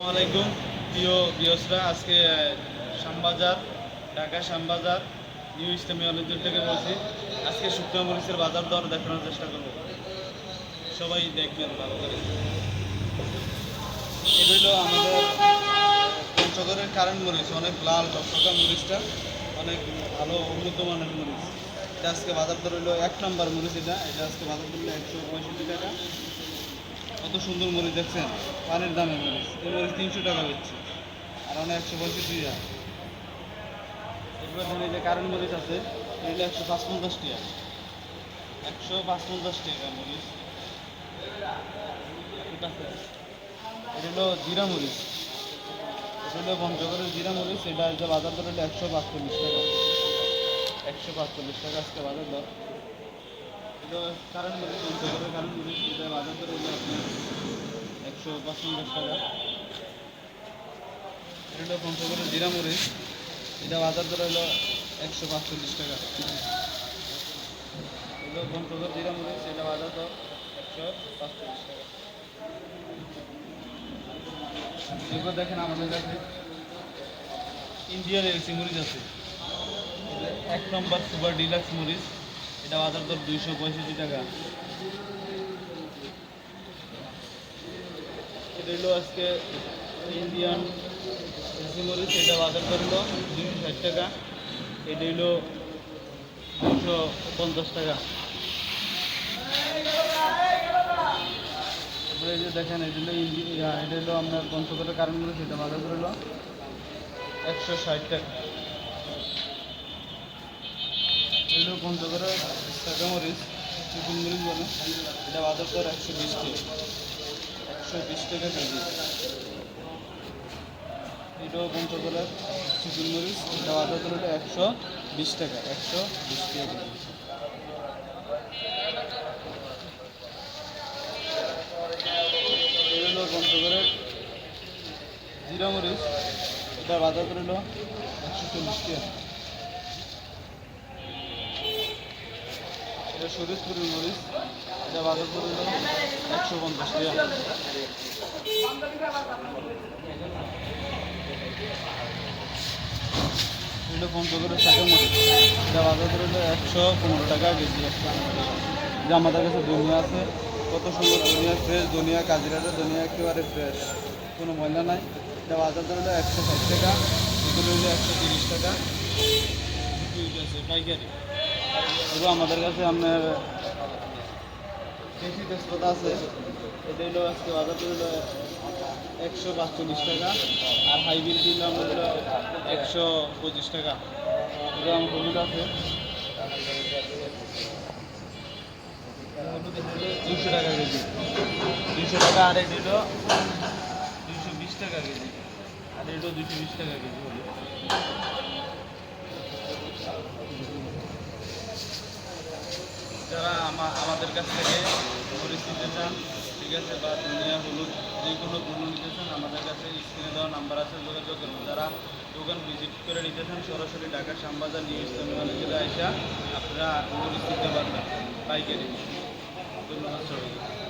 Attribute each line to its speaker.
Speaker 1: আসসালামাইকুম প্রিয় বিয়সরা আজকে শ্যামবাজার, ঢাকা শ্যামবাজার, নিউ ইসলামী অলিদুর থেকে বলছি। আজকে শুকনো মরিচের বাজার দর দেখানোর চেষ্টা করব। সবাই দেখবেন ভালো করে। এটা হলো আমাদের পঞ্চগড়ের কারেন্ট মরিচ, অনেক লাল টকটকা মরিচটা, অনেক ভালো, উন্নত মানের মরিচ। এটা আজকে বাজার দর হলো এক নম্বর মরিচ এটা। এটা আজকে বাজার দর একশো পঁয়ষট্টি টাকা। কত সুন্দর মরিচ দেখছেন? পানির দামে মরিচ। এই মরিচ তিনশো টাকা হচ্ছে। আর অনেক একশো পঁয়ষট্টি টাকা এরপর যে কারেন্ট মরিচ আছে, এগুলো একশো পাঁচ পঞ্চাশ টাকা একশো পাঁচ পঞ্চাশ টাকা মরিচ। এটা হলো জিরা মরিচ। এটা হলো পঞ্চগড়ের জিরা মরিচ। এটা যে বাজার দর হলো একশো পাঁচচল্লিশ টাকা। একশো পাঁচচল্লিশ টাকা আজকে বাজার দর। এটা কারেন্ট মরিচ পঞ্চগড়ের কারেন্ট মরিচ। এটা বাজার দর একশো পঁচানব্বই টাকা। এটা হলো পঞ্চগড়ের জিরা এটা বাজার দর হলো একশো পাঁচচল্লিশ টাকা। এটা বাজার দর একশো দেখেন আমাদের কাছে আছে। এক নম্বর সুপার ডিলাক্স মরিচ। এটা বাজার দর দুইশো পঁয়ষট্টি টাকা। এটা হলো আজকে ইন্ডিয়ান এলসি মরিচ এটা বাজার দর হলো ষাট টাকা। এটা হলো দুশো পঞ্চাশ টাকা। তারপরে এই যে দেখেন, এটা হলো ইন্ডিয়া এটা হলো আপনার পঞ্চগড়ের কারণ মরিচ এটা বাজার দর হলো একশো ষাট টাকা। এগুলো পঞ্চগড়ের টাকা মরিচ চিকুন মরিচ বলে, এটা বাজার দর একশো বিশ টাকা। বিশ টাকা কেজি। এটাও পঞ্চগড়ের চিকুন মরিচ। এটা বাজার দর হলো একশো বিশ টাকা, একশো বিশ টাকা কেজি। জিরা মরিচ। এটা দর হলো একশো চল্লিশ টাকা। এটা শরীরপুরের মরিচ। এটা দর একশো পঞ্চাশ টাকা। এগুলো পঞ্চগড়ের শাকা মরিচ এটা বাজার হলো একশো পনেরো টাকা কেজি একশো পনেরো যে আমাদের কাছে ধনিয়া আছে কত সুন্দর ধনিয়া ফ্রেশ ধনিয়া কাজিরাটের ধনিয়া একেবারে ফ্রেশ কোনো ময়লা নাই এটা বাজার দর হলো একশো ষাট টাকা এগুলো হলো একশো তিরিশ টাকা পাইকারি আমাদের কাছে আপনার দেশি তেজপাতা আছে, এটা হলো আজকে বাজার হলো একশো পাঁচচল্লিশ টাকা, আর হাইব্রিড দিল আমরা হলো একশো পঁচিশ টাকা। আমার হলুদ আছে দুশো টাকা কেজি। দুশো টাকা, আর এটা হলো দুশো বিশ টাকা কেজি। আর এটা দুশো বিশ টাকা কেজি। হলুদ যারা আমা- আমাদের কাছ থেকে নিতে চান ঠিক আছে, বা দুনিয়া হলুদ যে কোনো পণ্য নিতে চান আমাদের কাছে স্ক্রিনে দেওয়া নাম্বার আছে, যোগাযোগ করুন। যারা দোকান ভিজিট করে নিতে চান, সরাসরি ঢাকা শ্যামবাজার, নিউ ইসলামী জেলায় আসা আপনারা পরিস্থিতি পারবেন পাইকারি। ধন্যবাদ সবাইকে।